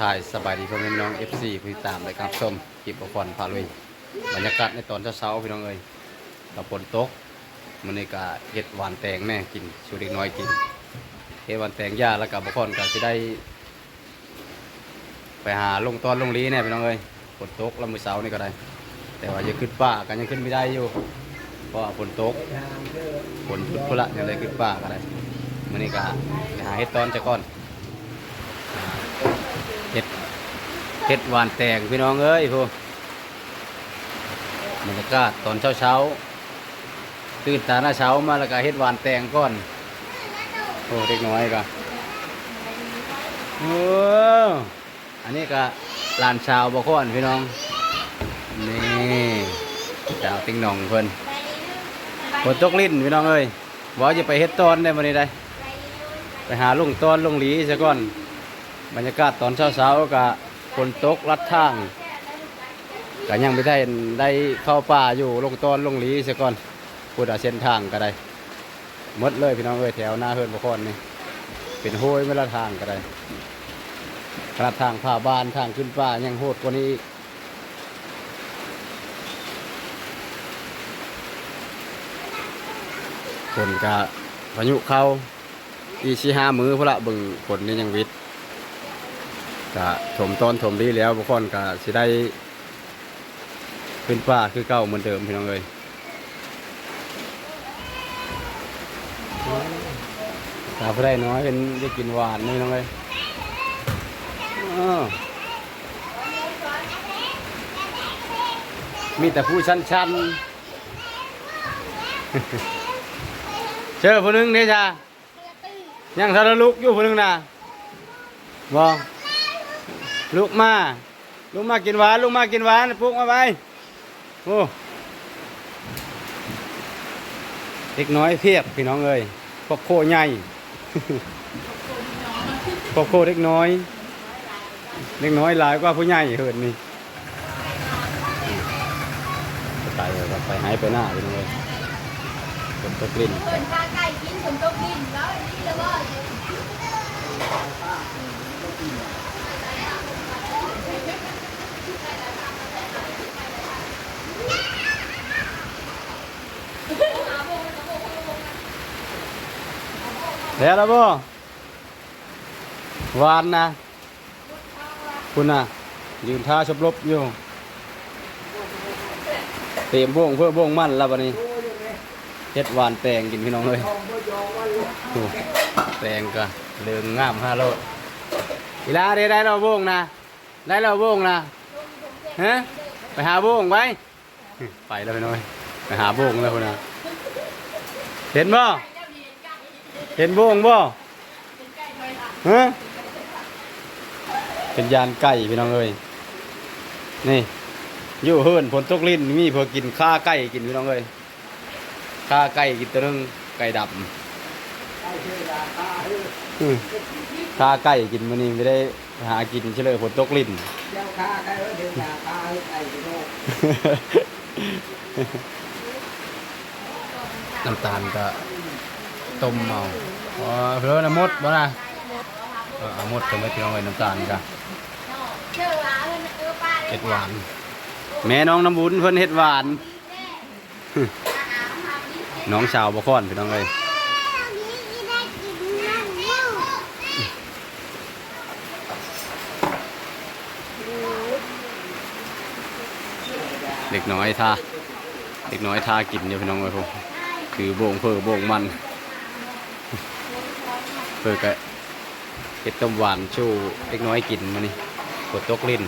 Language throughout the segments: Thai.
ถ่ายสบายดีพ่อแม่พี่น้อง FC ผู้ติดตามเลยครับชมคลิปบอลพาลุยบรรยากาศในตอนเช้าๆพี่น้องเอ้ยกับฝนตกมันนี่ก็เห็ดหวานแตงแม่กินชูเด็กน้อยกินเห็ดหวานแตงย่าแล้วกับบอลก็จะได้ ไปหาลงตอนลงลีเนี่ยพี่น้องเอ้ยฝนตกแล้วมือเช้านี่ก็ได้ แต่ว่ายังขึ้นป่ากันยังขึ้นไม่ได้อยู่เพราะฝนตกฝนหยุดพุละยังเลยขึ้นป่าก็ได้มันนี่ก็ไปหาเห็ดตอนจะก่อน เห็ดเห็ดหวานแตงพี่น้องเอ้ยพวกบรรยากาศตอนเช้าเช้าตื่นตาหน้าเช้ามาแล้วก็เห็ดหวานแตงก่อนโอ้เด็กน้อยก็โอ้อันนี้ก็ลานชาวบกอนพี่น้องนี่ชาวติ้งหนองเพิ่นฝนตกลิ้นพี่น้องเอ้ยว่าจะไปเฮ็ดตอนได้มานี่ได้ไปหาลุงตอนลุงหลีซะก่อน บรรยากาศตอนเช้าๆก็ฝนตกลัดทางก็ยังไม่ได้ได้เข้าป่าอยู่ลงตอนลงหลีเสียก่อนพูดเอาเส้นทางก็ได้หมดเลยพี่น้องเอ้ยแถวหน้าเฮือนบกอนนี่เป็นห้วยไม่ละทางก็ได้ขนาดทางผ่าบ้านทางขึ้นป่ายังโหดกว่านี้อีกฝนก็พายุเข้าอีชีห้ามือพนละบึงฝนนี่ยังวิทย์ ก็ถมต้นถมดีแล้วบางคนก็สิได้ขึ้นฟ้าคือเก่าเหมือนเดิมพี่น้องเลยถ้าวได้น้อยเป็นได้กินหวานนี่น้องเลยอ้อมีแต่ผู้ชันชันเชื่อผู้หนึงเด้จ้ายังทะลุกอยู่ผู้หนึงนะบอ ลูกมาลูกมากินหวานลูกมากินหวานปลุกมาไปโอ้เด็กน้อยเพียบพี่น้องเอ้ยพวกโคใหญ่พวกโคเด็กน้อย เด็กน้อยหลายกว่าผู้ใหญ่เหินนี่ไปเลยไปหายไปหน้าพี่น้องเอ้ยคนตกลิ้น เปิดข้าไก่กินผมต้องกินแล้วอันนี้แล้วว่า แล้วแล้วบ่หวานนะคุณน่ะ ยืนท่าชบลบอยู่เตรียมบ่วงเพื่อบ่วงมั่นแล้ววันนี้เฮ็ดหวานแตงกินพี่น้องเลยโอ้แตงก็เลืองงามห้าโลดอีลาได้ได้เราบ่วงนะได้เราบ่วงนะฮะไปหาบ่วงไปไปแล้วพี่น้อยไปหาบ่วงแล้วคุณน่ะเห็นบ่ เห็นบ่วงบ่ฮะเป็นยานไก่พี่น้องเอ้ยนี่อยู่เฮิรนฝนตกลิ้นมีเพื่อกินข้าไก่กินพี่น้องเอ้ยข้าไก่กินตัวหนึงไก่ดำข้าไก่กินมันนี่ไม่ได้หากินเฉลยฝนตกลิ้นเจ้าข้าได้ว่าเดี๋ยวด่าข้าให้ไอ้โลกน้ำตาลก็ ต้มเอาอ๋อเพื่อนน้ำมดบ่นะเออเอามดก็ไม่พี่น้องเอ้ยน้ำตาลก็เชื่อว่าเออเออป้าเห็ดหวาน แม่น้องน้ำบุญเพิ่นเห็ดหวาน น้องสาวบ่ค้อนพี่น้องเอ้ยเด็กน้อยทาเด็กน้อยทากินอยู่พี่น้องเอ้ยผมถือโบงเพื่อโบงมัน เพื่อกะเห็ดต้มหวานชูเด็กน้อยกินมานี่กดตกลิ้น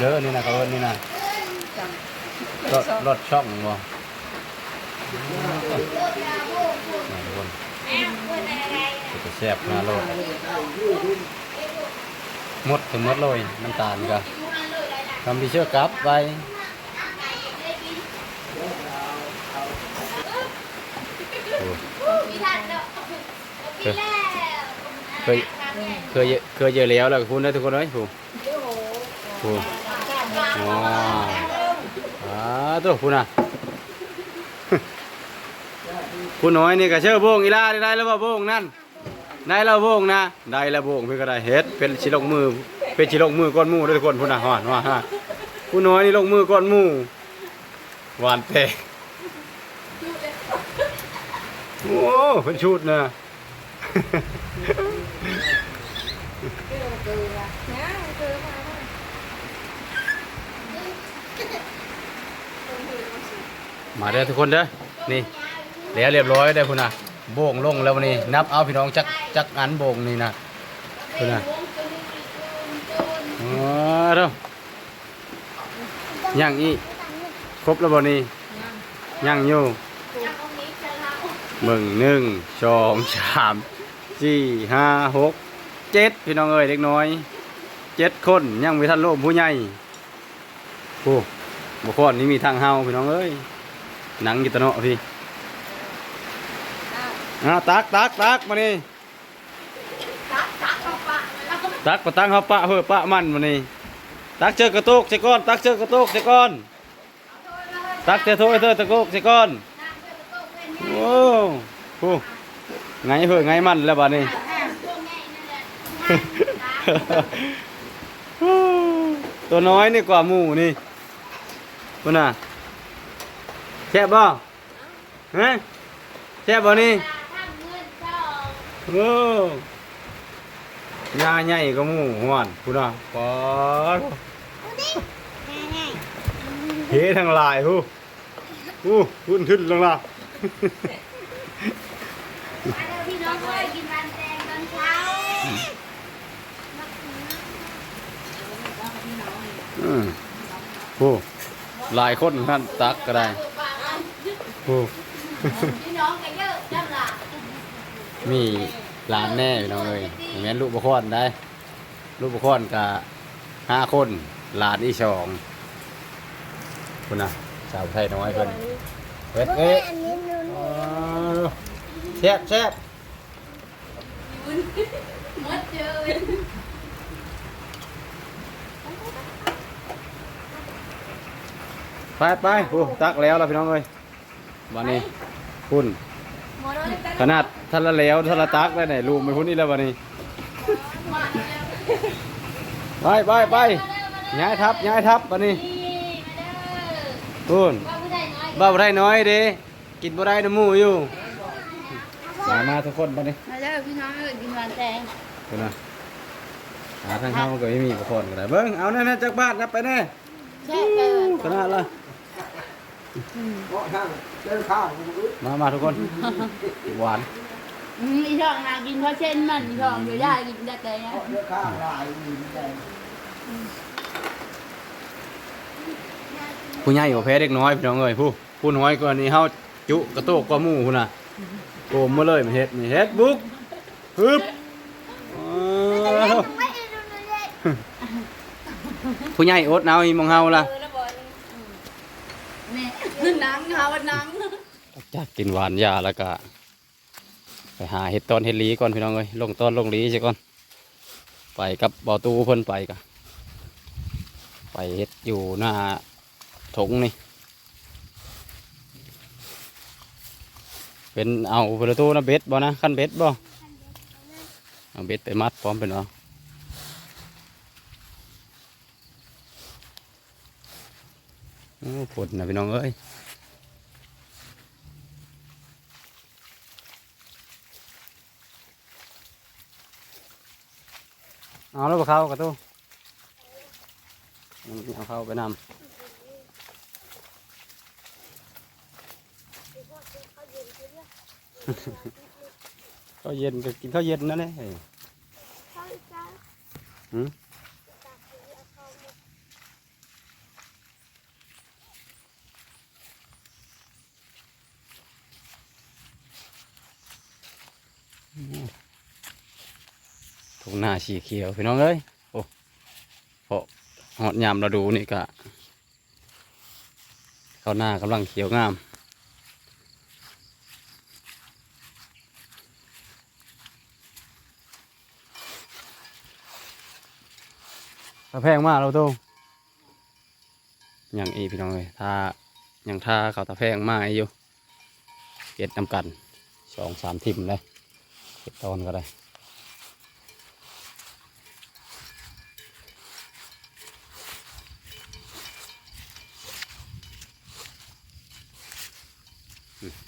เด้อนี่นะเขาเอิ้นนี่นะรถรถช่องบ่มาทุกคนจะแซ่บน่าโลดหมดถึงหมดเลยน้ำตาลก็ทำที่เชื่อกลับไปโอ้ พี่ทันเนาะกินแล้ว เคยเคยเคยเจอแล้วแล้วก็พูดได้ทุกคนเลยผู้ผู้อ๋ออ่าตัวผู้น่ะผู้น้อยนี่ก็เชื่อโบงอีลาได้แล้วว่าโบงนั่นได้แล้วโบงนะได้แล้วโบงเพิ่นก็ได้เฮ็ดเป็นสิลงมือ เป็นสิลงมือก้อนมูด้อทุกคนพุ่นน่ะฮอดว่าฮะผู้น้อยนี่ลงมือก้อนมู่หวานแตกโอ้เพิ่นชุดนะ มาเด้อทุกคนเด้อ นี่แล้วเรียบร้อยได้อพุ่นน่ะโบ่งลงแล้ววันนี้ นับเอาพี่น้องจักจักอันโบ่งนี่นะพุ่นน่ะอ๋อเด้อย่างอีครบแล้วบ่นี่ยังอยู่เบิ่งหนึ่งสองสาม สี่ห้าหกเจ็ดพี่น้องเอ้ยเด็กน้อยเจ็ดคนยังไม่ทันโลมผู้ใหญ่โอ้บุคคลนี้มีทางเฮาพี่น้องเอ้ยหนังอยู่ตะเนาะพี่อ่าตักตักตักมานี่ตักตักเอาปะแล้วก็ตักปะตังเขาปะเฮ้อปะมันมานี่ตักเจอกระโตกใส่ก้อนตักเจอกระโตกใส่ก้อนตักเจอโถยเธอตะโกกใส่ก้อนน้ำเพื่อนโต๊ะเพื่อนโอ้โห ไงเฮ้อไงมันแล้วบัดนี้แม่พวกแม่นั่นแหละตัวน้อยนี่กว่าหมูนี่พุ่นน่ะแซ่บบ่ฮะแซ่บบ่นี่ทำเงินช่องโอ้ยาใหญ่ก็หมูหวานพุ่นน่ะปอดเฮทั้งหลายฮู้ฮู้พุ่นขึ้นลงล่ะอันเดียว พี่น้องเคยกินมันแดงตอนเช้าอืมโอ้หลายคนท่านตักก็ได้โอ้พี่น้องกันเยอะจังล่ะมีหลานแน่พี่น้องเอ้ยแม่นลูกบุคคลได้ ลูกบุคคลกะห้าคนหลานอีสองคุณน่ะสาวไทยน้อยเพิ่นเฮ็ดเอ๊ะอ๋อแซ่บแซ่บมดเจอไปไปโอ้ตักแล้วล่ะพี่น้องเอ้ยวันนี้คุณหมดเลยขนาดทันละแล้วทันละตักแล้ไหนลูกไม่พุ่นนี่แล้ววันนี้ไปไปไปย้ายทับย้ายทับวันนี้นี่มาเด้อคุณว่าผู้ใดน้อยบ้าบ่ได้น้อยเด้กินบ่ได้น้ำมูอยู่ มามาทุกคนวันนี้มาเด้อพี่น้องเอ้ยกินมันแดงคุณนะหาทางเข้าก็ไม่มีบุคคลก็ได้เบิ้งเอาแน่ๆจากบ้านนับไปแน่แช่เกินขนาดละเพราะถ้าเดินข้าวมันอึดมามาทุกคน หวานอืมอีช่องนากินเพราะเช่นมันอีช่องอยู่ได้กินได้แต่เนี้ยเพราะเดินข้าวลายมีแดงผู้ใหญ่กว่าแพ้เด็กน้อยพี่น้องเอ้ยผู้ผู้น้อยกว่านี้เฮาจุกระโตกกว่าหมู่พุ่นน่ะโกมมาเลยมาเฮ็ดนี่เฮ็ดบุกฮึบอ้าวผู้ใหญ่อดเอาอีหมองเฮาล่ะนี่นังเขานังจักกินหวานยาแล้วก็ไปหาเห็ดตอนเห็ดหลีก่อนพี่น้องเอ้ยลงตอนลงหลีใช่ก่อน ไปกับบ่อตูเพิ่นไปกะไปเห็ดอยู่หน้าถงนี่ เป็นเอาประตูนะเบ็ดบ่นะขั้นเบ็ดบ่เอาเบ็ดไปมัดพร้อมเป็นเอาโอ้ผลนะพี่น้องเอ้ยเอาแล้วเข้ากระตู้เอาเข้าไปนำ ข้าวเย็นก็กินข้าวเย็นนั่นแหละหืมทุ่งนาสีเขียวพี่น้องเอ้ยโอ้พอหอดยามเราดูนี่กะข้าวหน้ากำลังเขียวงาม ถ้าแพงมากเราตู้อย่างอีพี่น้องเลยถ้าอย่างถ้าเขาตะแพงมากอยู่เก็ดนำกันสองสามทิมเลยเก็ดตอนก็ได้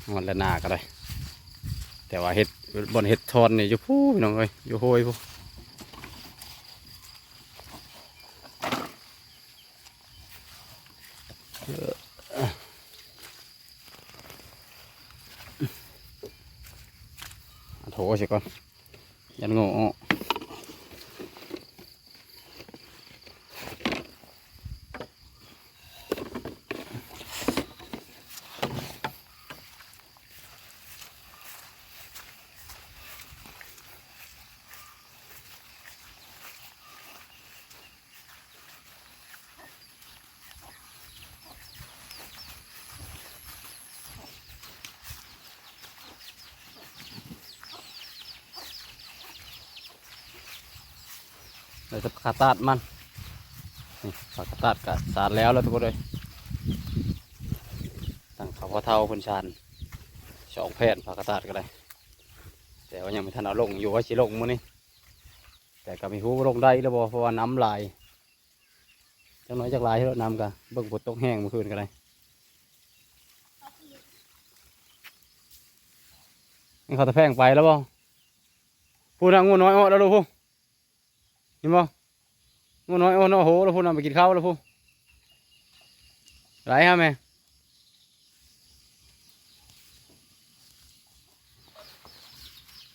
หอนและนาก็ได้ แต่ว่าเห็ดบนเห็ดทอนนี่อยู่พูพี่น้องเลยอยู่โหยพู เอาโถสิก่อนยันโง่ ออกเราจะขาตาดมันนี่ผักาตัดกะสารแล้วแล้วทุกคนเลยตั้งขาพอเท่าคนชานสองแผ่นผักกาดตัดก็ได้แต่ว่ายังไม่ทันเอาลงอยู่ว่าสิลงมื้อนี้แต่ก็ม่รู้ว่าลงได้แล้วบ่เพราะว่าน้ำลายจังน้อยจากลายให้รดน้ำกันเบิ่งฝนตกแห้งเมื่อคืนก็ได้นี่เขาตะแพงไปแล้วบ่พูดทางงูน้อยอ้อแล้วลูกพู ห็นบ่งูน้อยอ้อโอ้โหแล้วพูนำไปกินข้าวแล้วพูไรฮะแม่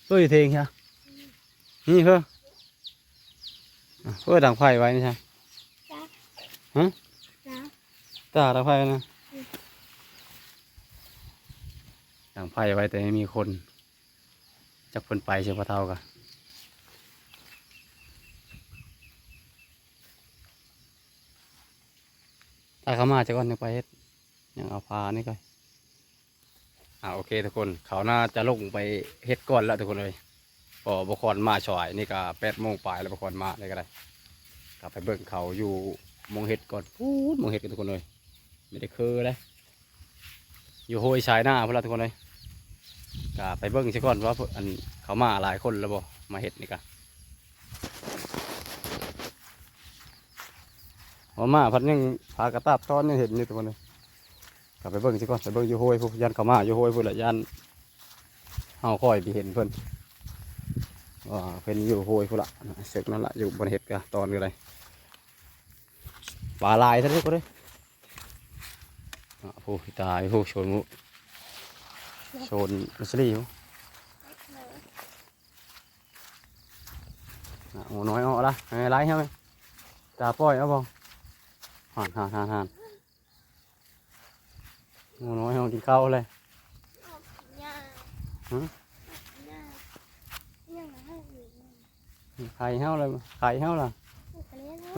เฮ้ยเทงใช่นี่เพื่ออะเพื่อดังไฟไว้นี่ใช่จ้าตาดังไฟนะดังไฟไว้แต่ไม่มีคนจักคนไปเชื่อพระเท่ากัน ตาเขามาจะก่อนยังไปเฮ็ดยังเอาพานี่ก่อนอ่าโอเคทุกคนเขาน่าจะลงไปเฮ็ดก่อนแล้วทุกคนเลยพอบุคอนมาช่อยนี่ก็แปดโมงปลายแล้วบุคอนมาได้ก็ได้กลับไปเบิ่งเขาอยู่มองเฮ็ดก่อนพูดมองเฮ็ดกันทุกคนเลยไม่ได้คือเลยอยู่โฮยชายหน้าพวกเราทุกคนเลยก็ไปเบิ่งซะก่อนว่าอันเขามาหลายคนแล้วบ่มาเฮ็ดนี่กะ พอมาพัดยังพากระตาบตอนยังเห็นอยู่ทุกคนเลยกลับไปเบิ่งซะก่อนไปเบิ่งอยู่โฮยพวกยันเขามาอยู่โฮยพวกละยันเฮาคอยไปเห็นเพิ่นว่าเพิ่นอยู่โฮยพวกละเสกนั่นละอยู่บนเห็ดกะตอนกันเลยปลาลายซะทุกคนเลยผู้ตายผู้ชนมุชนมัสลีอยู่หมูน้อยเอาละไงไรใช่ไหมตาป้อยเอาบ่ หันหันหันหันหมูน้อยเอากินข้าวเลยย่าหือย่าย่าให้อยู่ไข่เฮาเลยไข่เฮาล่ะ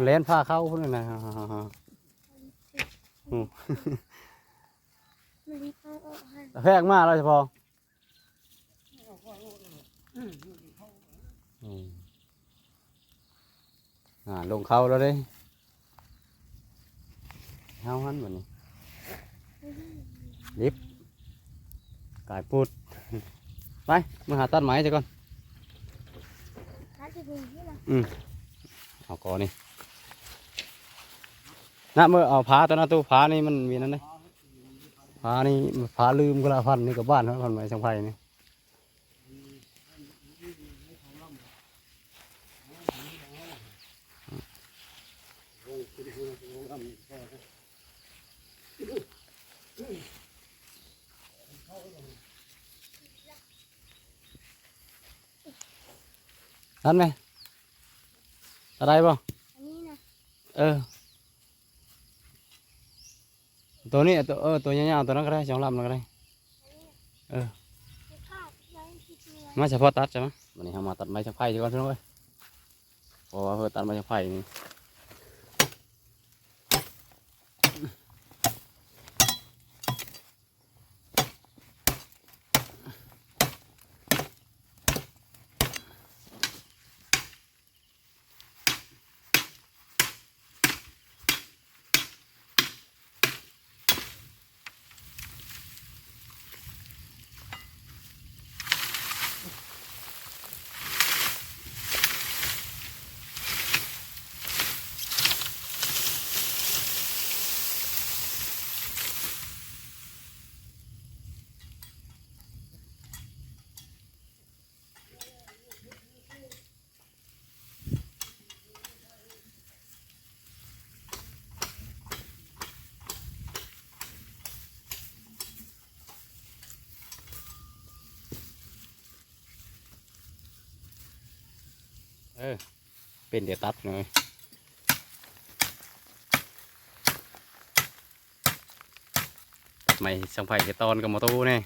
เลี้ยงเล่นผ้าเข้าพุ่นเลยนะฮ่าฮ่าฮ่ามันรีบเอาออกให้แต่แพงมากแล้วเฉพาะอืมอ่าลงเข้าแล้วเด้ เฮาหันแบบนี้ลิฟต์กายพูดไปมาหาตัดไม้จะก่อนร้านจะดูที่ละเอากอนี่นะเมื่อเอาผาตัวนั้นตู้ผานี่มันมีนั่นเลยผานี่ผาลืมกระพันนี่กับบ้านเขาพันไม้สังไพนี่ ทันไหมอะไรบ่อันนี้นะเออ ตัวนี้ตัวเออตัวยาวๆตัวนั้นก็ได้สองลำนั่นก็ได้จะฆ่าไว้ที่เรือมาเฉพาะตัดใช่ไหมวันนี้เรามาตัดไม้ชักไผ่ดีกว่าพี่น้องเอ้ยเพราะว่าเพื่อตัดไม้ชักไผ่นี่ ออ เป็นเดี๋ยวตัดหน่อยไม่สังไผ่จะตอนกับมอตู้นี่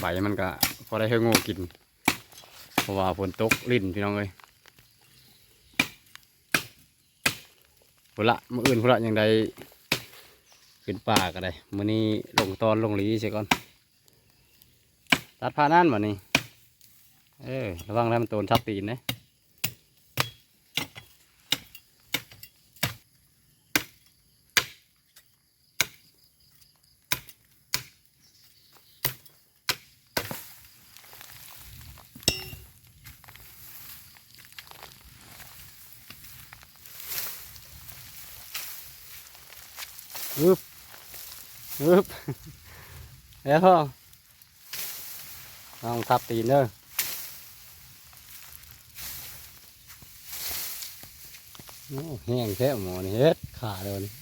ใบมันก็พอได้ให้งูกิน เพราะว่าฝนตกลิ้นพี่น้องเลยพุละมืออื่นพุละยังได้ขึ้นป่าก็ได้มื้อนี้ลงตอนลงหลีเสียก่อน ตัดผ่านั่นมานี่เออระวังแล้วมันโตนทับตีนนะอึบอึบแล้วพ่อ ลองทับตีนเด้อโอ้แห้งแท้หมอนี่เฮ็ดขาเลยนี่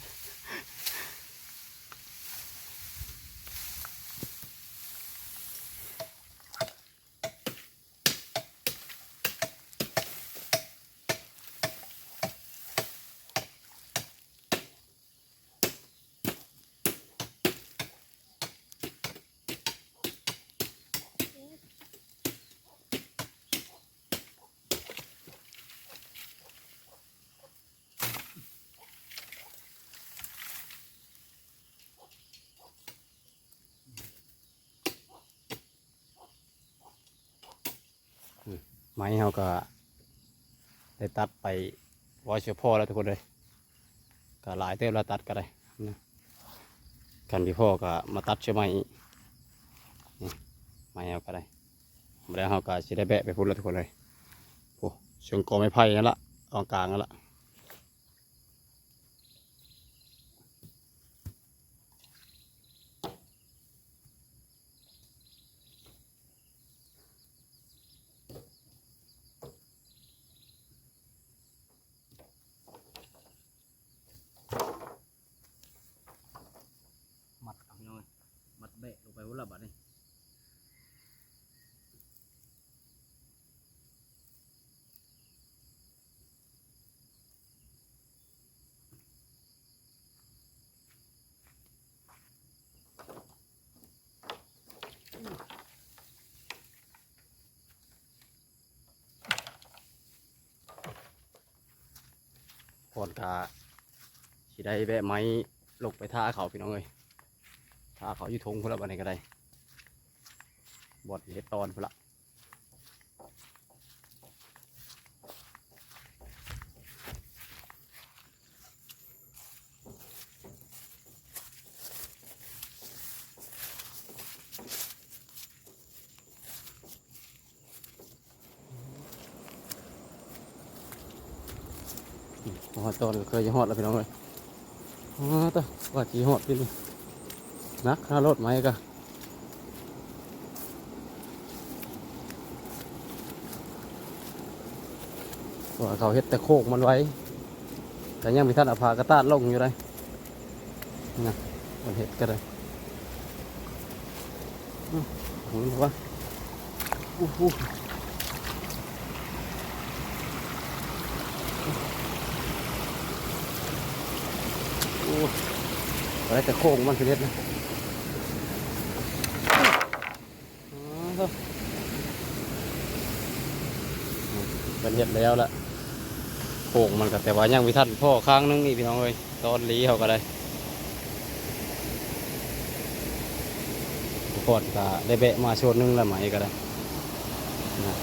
ไม้เขาก็ได้ตัดไปไว้เชือพ่อแล้วทุกคนเลยก็หลายเต้มแล้วตัดก็ได้นะกันพี่พ่อก็มาตัดเชื่อไม้ไม้เขาก็ได้มาแล้วเขาก็จะได้แบะไปพุ่นแล้วทุกคนเลยโอ้เชิงกอไม้ไผ่นั่นละตรงกลางนั่นละ มัดเอาพี่น้องเอ้ยมัดเบะลงไปหุ่นละบัดนี่ พอนกาสิได้แบะไม้ลงไปท่าเขาพี่น้องเอ้ยท่าเขาอยู่ทงพุ่นละบันไดก็ได้บดเห็ดตอนพุ่นละ หอดตอนเคยจะหอดแล้วพี่น้องเลยอ๋อตว่าจีหอดพี่นี่นักค่ารถไหมกะว่าเขาเฮ็ดแต่โคกมันไว้ แต่ยังมีท่านอภากระตาดลงอยู่เลยนะมันเฮ็ดก็ได้อือหือว่าอู้หู อู้อะไรแต่โคกมันคือเฮ็ดนะเป็นเห็ดแล้วล่ะโป่งมันก็แต่ว่ายังวิทันพ่อข้างนึงนี่พี่น้องเลยตอนลีเขาก็ได้ก่อนก็ได้แบะมาชนนึงละไหมก็ได้นะ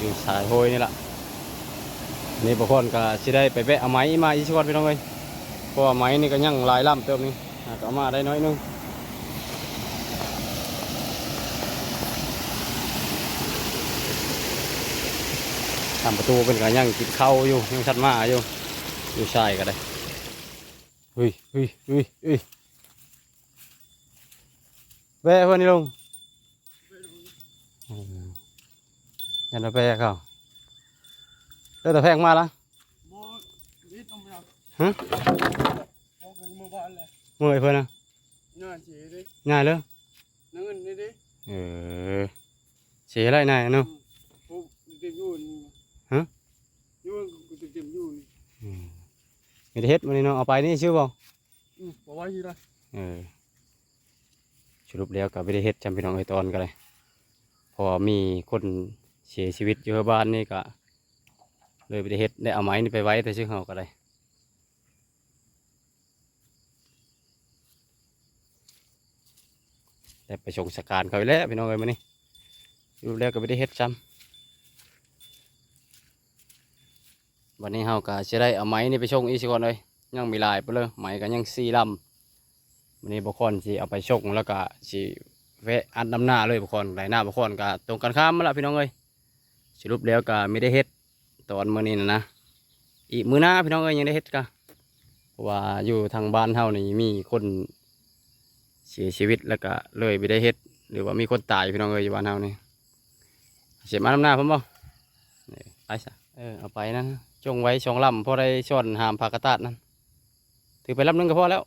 อยู่สายโฮยนี่แหละนี่บางคนก็สิได้ไปแบะเอาไม้มาอีกชวนพี่น้องเลย ราะว่าไม้นี่ก็ยังลายลำเติมนี่อะก็เอมาได้น้อยนึงทำประตูเป็นกันยังกินข้าวอยู่ยังชัดมาอยู่อยู่ชายก็ได้เฮ้ยเฮ้ยเฮ้ยเฮ้ยแวะเพื่อนนี่ลงอยันมาแปะเขาเลิกแต่แพงมาละ โมนี่ต้องไปเอา ฮะโอ้เมือบ้านเลยเมื่อยเพื่อนนะงินสีดิง่ายเลยเงินนี่ดิเออเสียอะไรนายเนาะโอ้เต็มอยู่นี่ฮะยู่กูเต็มยู่นี่อืมไม่ได้เฮ็ดมันนี่เนาะเอาไปนี่ชื่อบ่อืมบ่ไว้อยู่ละเออสรุปแล้วก็ไม่ได้เฮ็ดจำพี่น้องไอตอนก็เลยพอมีคนเสียชีวิตอยู่บ้านนี่ก็เลยไม่ได้เฮ็ดได้เอาไม้นี่ไปไว้แต่ชื่อเฮาก็เลย ได้ไปชงสการเขาแล้วพี่น้องเอ้ยมานี่สรุปแล้วก็ไม่ได้เฮ็ดซ้ำวันนี้เฮาก็จะได้เอาไม้นี่ไปชงอีกสิก่อนเลยยังมีลายไปเลยไม้ก็ยังสี่ลำวันนี้บุคคลสิเอาไปชกแล้วก็สิแวะอัดน้ำหน้าเลยบุคคลไหลหน้าบุคคลก็ตรงกันข้ามมาละพี่น้องเอ้ยสรุปแล้วก็ไม่ได้เฮ็ดตอนมื้อนี้นะนะอีกมื้อหน้าพี่น้องเอ้ยยังได้เฮ็ดกะเพราะว่าอยู่ทางบ้านเฮานี่มีคน เสียชีวิตแล้วก็เลยไม่ได้เฮ็ด หรือว่ามีคนตายพี่น้องเอ้ยอยู่บ้านเฮานี่เสียมาน้ำหน้าผมบ่นี่ไปซะเออเอาไปนะจงไว้สองลำพอได้ช้อนหามผักกระตาดนั่นถือไปลำหนึงก็พอแล้ว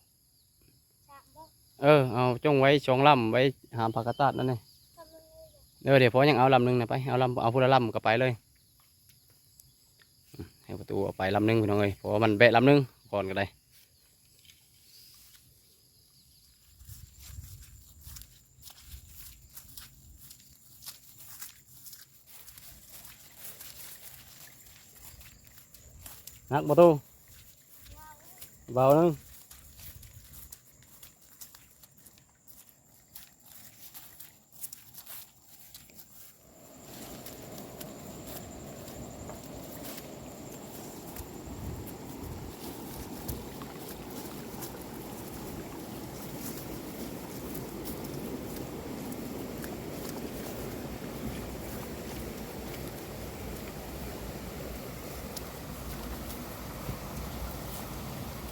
เออเอาจงไว้ชองลำไว้หามผักกาดตัดนั่นเองเออเดี๋ยวพอยังเอาลำหนึ่งนะไปเอาลำเอาพูดละลำก็ไปเลยอืมให้ประตูเอาไปลำหนึ่งพี่น้องเอ้ยเพราะว่ามันแบะลำหนึ่งก่อนก็ได้ นักประตูเบาหนึง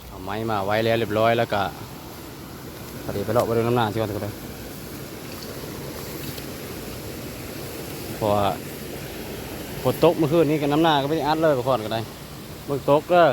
เอาไมาไว้แล้วเรียบร้อยแล้วก็พอดีไปเลาะไปดูน้ำหน้าสิก่อนก็ได้เพราะว่าฝนตกเมื่อคืนนี้กับน้ำหน้าก็ไม่ได้อัดเลยไปก่อนก็ได้เมื่อตกเด้อ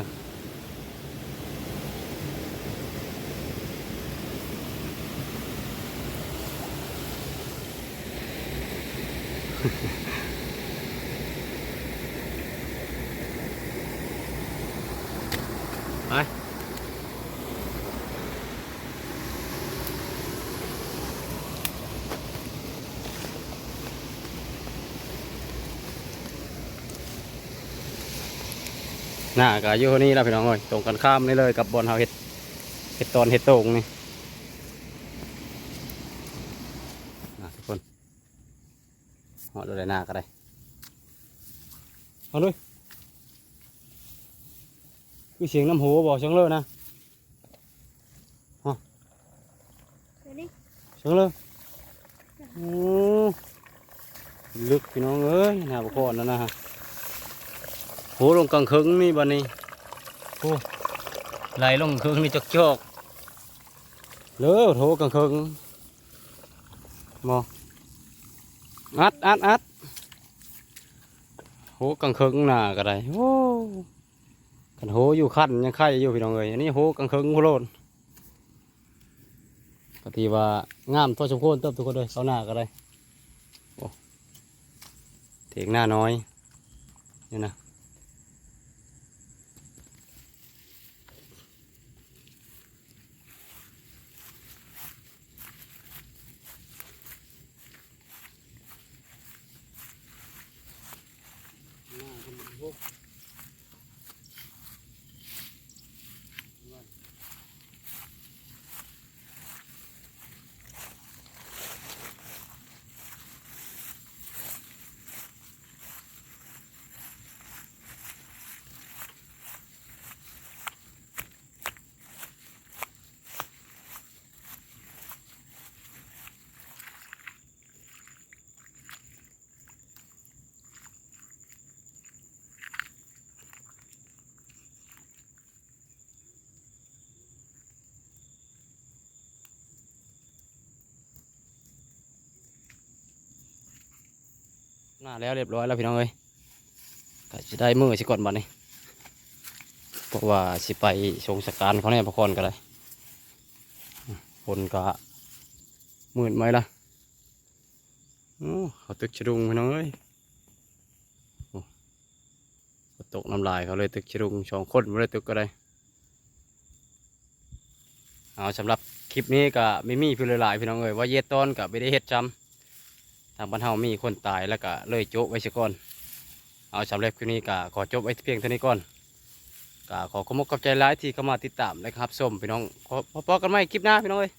หน้าก็อยู่นี่แล้วพี่น้องเอ้ยตรงกันข้ามนี่เลยกับบอลเฮาเห็ดเห็ดตอนเห็ดโตงนี่นะทุกคนเหาะดูเลยหน้าก็ได้เอาด้วยคือเสียงน้ำหูบอกเสียงเลยนะเดี๋ยวนี้เสียงเลยโอ้ลึกพี่น้องเอ้ยหน้าบุคคลนั่นนะฮะ โหลงกลางคืนนี่บันนี้โอ้ไหลลงเครื่องนี่จอกจอกๆเลยโถกลางคืนมออัดอัดอัดโหกลางคืนหน้าก็ได้โอ้กันโหอยู่ขั้นยังไข่อยู่พี่น้องเอ้ยอันนี้โหกลางคืนโคโลนก็ทีว่างามทั่วชมโคนเติบทุกคนเลยเขาหน้าก็ได้โอ้เถียงหน้าน้อยนี่นะ หน้าแล้วเรียบร้อยแล้วพี่น้องเอ้ยก็จะได้มือสิก่อนบัดนี้เพราะว่าสิไปชงสการเขาเนี่ยพระคอนก็เลยคนก็มืดไหมล่ะเขาตึกชะดุงพี่น้องเอ้ยตกน้ำลายเขาเลยตึกชะดุงสองคนไม่ได้ตึกก็ได้เอาสำหรับคลิปนี้ก็ไม่มีพี่หลายๆพี่น้องเอ้ยว่าเย็ดต้นกับไม่ได้เฮ็ดจำ ทางบ้านเฮามีคนตายแล้วก็เลยโจะไว้ซะก่อน เอาสำหรับคลิปนี้ก็ขอจบไว้เพียงเท่านี้ก่อนก็ขอขอบคุณกับใจหลายที่เข้ามาติดตามนะครับส้มพี่น้องขอพอกันไหมคลิปหน้าพี่น้องเอ้ย